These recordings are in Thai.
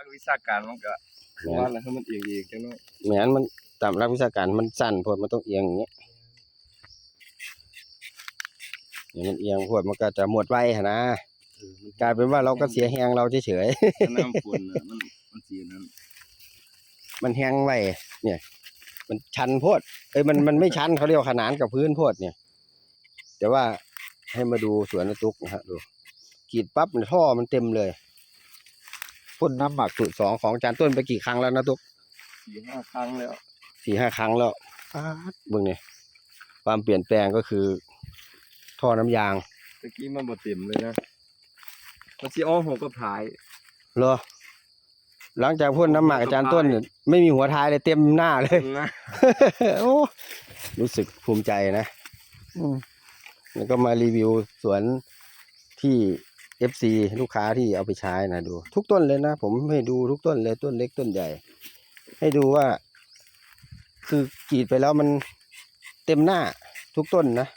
ลักวิชาการมันก็แม่ว่านแล้วให้มันเอียงเองจังเนาะแหมนมันตามหลักวิชาการมันสั้นโพดมันต้องเอียงอย่างเงี้ยอย่างมันเอียงโพดมันก็จะหมดไวหั่นนะเออมันกลายเป็นว่าเราก็เสียแหงเราเฉยถ้าน้ำฝนน่ะมันมันสีนั้นๆ มันแหงไวเนี่ย มันชันโพดเอ้ยมันมันไม่ชันเขาเรียกว่าขนานกับพื้นโพดเนี่ย แต่ว่าให้มาดูสวนนตุกนะฮะดูกรีดปั๊บเนี่ยท่อมันเต็มเลย พ่นน้ำหมักสูตรสองของจานต้นไปกี่ครั้งแล้วนะตุกสี่ห้าครั้งแล้วสี่ห้าครั้งแล้วป๊าดเบิ่งเนี่ยความเปลี่ยนแปลงก็คือท่อน้ำยางตะกี้มันบ่เต็มเลยนะมันสิอ้อหัวกับถ่าย เหรอ หลังจากพ่นน้ำหมักอาจารย์ต้นเนี่ยไม่มีหัวท้ายเลยเต็มหน้าเลย นะ โอ้รู้สึกภูมิใจนะ อืมแล้วก็มารีวิวสวนที่ FC ลูกค้าที่เอาไปใช้นะดู ทุกต้นเลยนะ ผมให้ดูทุกต้นเลยต้นเล็กต้นใหญ่ ให้ดูว่า คือกรีดไปแล้วมันเต็มหน้าทุกต้นนะ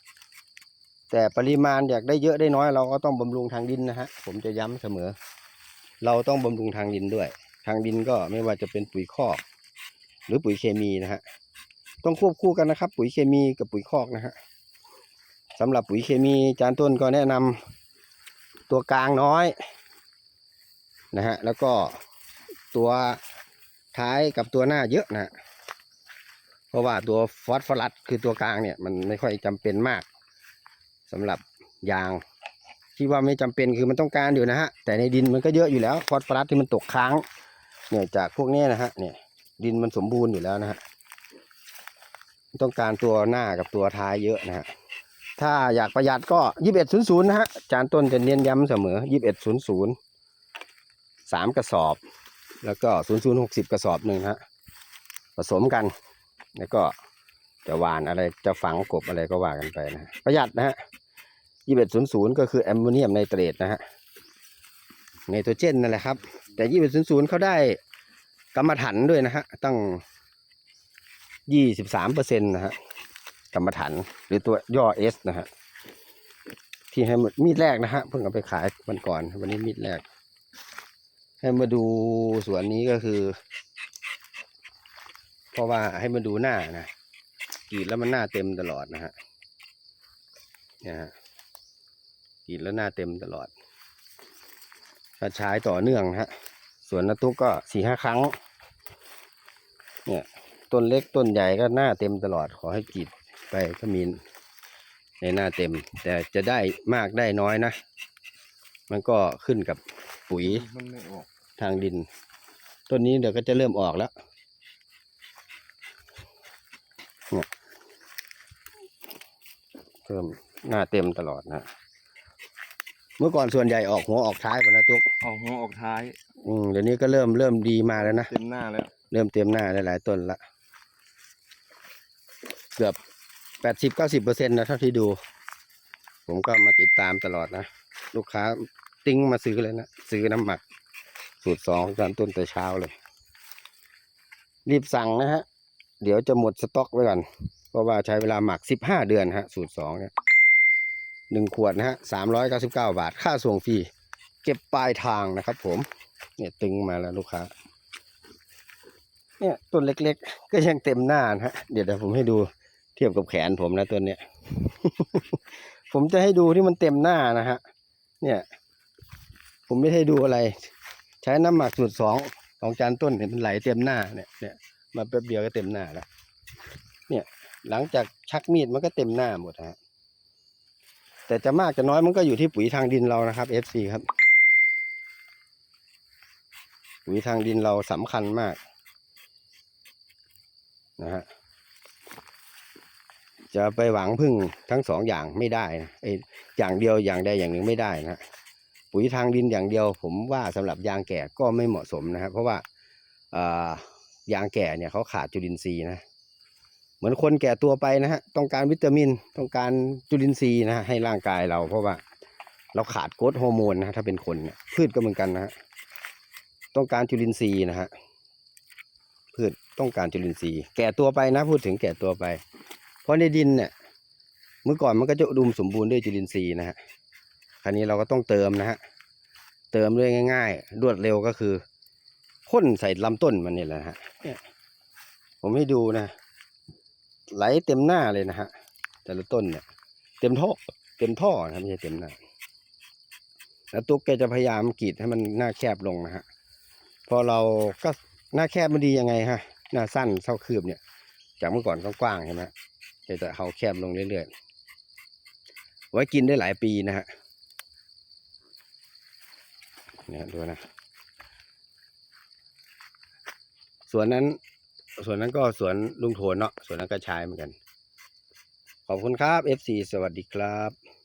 แต่ปริมาณอยากได้เยอะได้น้อย เราก็ต้องบำรุงทางดินนะฮะผมจะย้ำเสมอ เราต้องบำรุงทางดินด้วย ทางดินก็ไม่ว่าจะเป็นปุ๋ยคอก หรือปุ๋ยเคมีนะฮะต้องควบคู่กันนะครับ ปุ๋ยเคมีกับปุ๋ยคอกนะฮะสำหรับปุ๋ยเคมีจานต้นก็แนะนำ ตัวกลางน้อยนะฮะแล้วก็ตัวท้ายกับตัวหน้าเยอะนะเพราะว่าตัวฟอสฟอรัสคือตัวกลางเนี่ยมันไม่ค่อยจำเป็นมากสำหรับยางที่ว่าไม่จำเป็นคือมันต้องการอยู่นะฮะแต่ในดินมันก็เยอะอยู่แล้วฟอสฟอรัสที่มันตกค้างเนี่ยจากพวกนี้นะฮะเนี่ยดินมันสมบูรณ์อยู่แล้วนะฮะต้องการตัวหน้ากับตัวท้ายเยอะนะฮะ ถ้าอยากประหยัดก็ยี่สิบเอ็ดศูนย์ศูนย์นะฮะจานต้นจะเน้นย้ำเสมอยี่สิบเอ็ดศูนย์ศูนย์สามกระสอบ แล้วก็ศูนย์ศูนย์หกสิบกระสอบหนึ่งฮะผสมกัน แล้วก็จะหวานอะไรจะฝังกบอะไรก็ว่ากันไปนะฮะประหยัดนะฮะยี่สิบเอ็ดศูนย์ศูนย์ก็คือแอมโมเนียมไนเตรตนะฮะไนโตรเจนนั่นแหละครับ แต่ยี่สิบเอ็ดศูนย์ศูนย์เขาได้กรรมฐานด้วยนะฮะตั้งยี่สิบสามเปอร์เซ็นต์นะฮะ กรรมฐานหรือตัวย่อเอสนะฮะที่ให้มีดแรกนะฮะเพิ่งเอาไปขายวันก่อน วันนี้มีดแรก ให้มาดูสวนนี้ก็คือ เพราะว่าให้มาดูหน้านะกรีดแล้วมันหน้าเต็มตลอดนะฮะเนี่ยฮะกรีดแล้วหน้าเต็มตลอดถ้าใช้ต่อเนื่องฮะสวนนาตุกก็สี่ห้าครั้ง เนี่ยต้นเล็กต้นใหญ่ก็หน้าเต็มตลอดขอให้กรีด ไปก็มีในหน้าเต็ม แต่จะได้มากได้น้อยนะ มันก็ขึ้นกับปุ๋ยมันไม่ออกทางดิน ต้นนี้เดี๋ยวก็จะเริ่มออกแล้วเนี่ยเพิ่มหน้าเต็มตลอดนะ เมื่อก่อนส่วนใหญ่ออกหัวออกท้ายหมดนะตุ๊กออกหัวออกท้าย อืมเดี๋ยวนี้ก็เริ่มเริ่มดีมาแล้วนะ เต็มหน้าแล้ว เริ่มเต็มหน้าหลายๆต้นละ เกือบ แปดสิบเก้าสิบเปอร์เซ็นต์นะเท่าที่ดู ผมก็มาติดตามตลอดนะ ลูกค้าติ้งมาซื้อเลยนะ ซื้อน้ำหมัก สูตรสองตอนต้นแต่เช้าเลย รีบสั่งนะฮะ เดี๋ยวจะหมดสต็อกไว้ก่อน เพราะว่าใช้เวลาหมักสิบห้าเดือนฮะ สูตรสองเนี่ยหนึ่งขวดนะฮะสามร้อยเก้าสิบเก้าบาท ค่าส่งฟรี เก็บปลายทางนะครับผม เนี่ยตึงมาแล้วลูกค้า เนี่ยต้นเล็กๆ ก็ยังเต็มหน้านะฮะ เดี๋ยวเดี๋ยวผมให้ดู ทียบกับแขนผมนะต้นเนี้ย ผมจะให้ดูที่มันเต็มหน้านะฮะ เนี่ย ผมไม่ให้ดูอะไร ใช้น้ำหมักสูตรสองของจานต้นเห็นมันไหลเต็มหน้าเนี่ยเนี่ยมาแป๊บเดียวก็เต็มหน้าแล้ว เนี่ยหลังจากชักมีดมันก็เต็มหน้าหมดฮะ แต่จะมากจะน้อยมันก็อยู่ที่ปุ๋ยทางดินเรานะครับ FC ครับ ปุ๋ยทางดินเราสำคัญมากนะฮะ จะไปหวังพึ่งทั้งสองอย่างไม่ได้นะไอ้อย่างเดียวอย่างใดอย่างหนึ่งไม่ได้นะปุ๋ยทางดินอย่างเดียว ผมว่าสำหรับยางแก่ก็ไม่เหมาะสมนะครับ เพราะว่าอ่ายางแก่เนี่ยเขาขาดจุลินทรีย์นะเหมือนคนแก่ตัวไปนะฮะต้องการวิตามินต้องการจุลินทรีย์นะฮะให้ร่างกายเรา เพราะว่าเราขาดโกรทฮอร์โมนนะฮะถ้าเป็นคนเนี่ยพืชก็เหมือนกันนะฮะต้องการจุลินทรีย์นะฮะพืชต้องการจุลินทรีย์ แก่ตัวไปนะพูดถึงแก่ตัวไป เพราะในดินเนี่ยเมื่อก่อนมันก็จะอุมสมบูรณ์ด้วยจุลินทรีย์นะฮะคราวนี้เราก็ต้องเติมนะฮะเติมด้วยง่าย ๆ รวดเร็วก็คือพ่นใส่ลำต้นมันนี่แหละฮะผมให้ดูนะ ไหลเต็มหน้าเลยนะฮะแต่ละต้นเนี่ยเต็มท่อเต็มท่อนะไม่ใช่เต็มหน้าแล้วตุ๊กแกจะพยายามกรีดให้มันหน้าแคบลงนะฮะพอเราก็หน้าแคบมันดียังไงฮะหน้าสั้นเท่าคืบเนี่ย จากเมื่อก่อนกว้างๆใช่ไหม แกจะเขาแคบลงเรื่อยๆ ไว้กินได้หลายปีนะฮะเนี่ยดูนะ ส่วนนั้นส่วนนั้นก็สวนลุงโทนเนาะส่วนนั้นก็ใช้เหมือนกัน ขอบคุณครับ FC สวัสดีครับ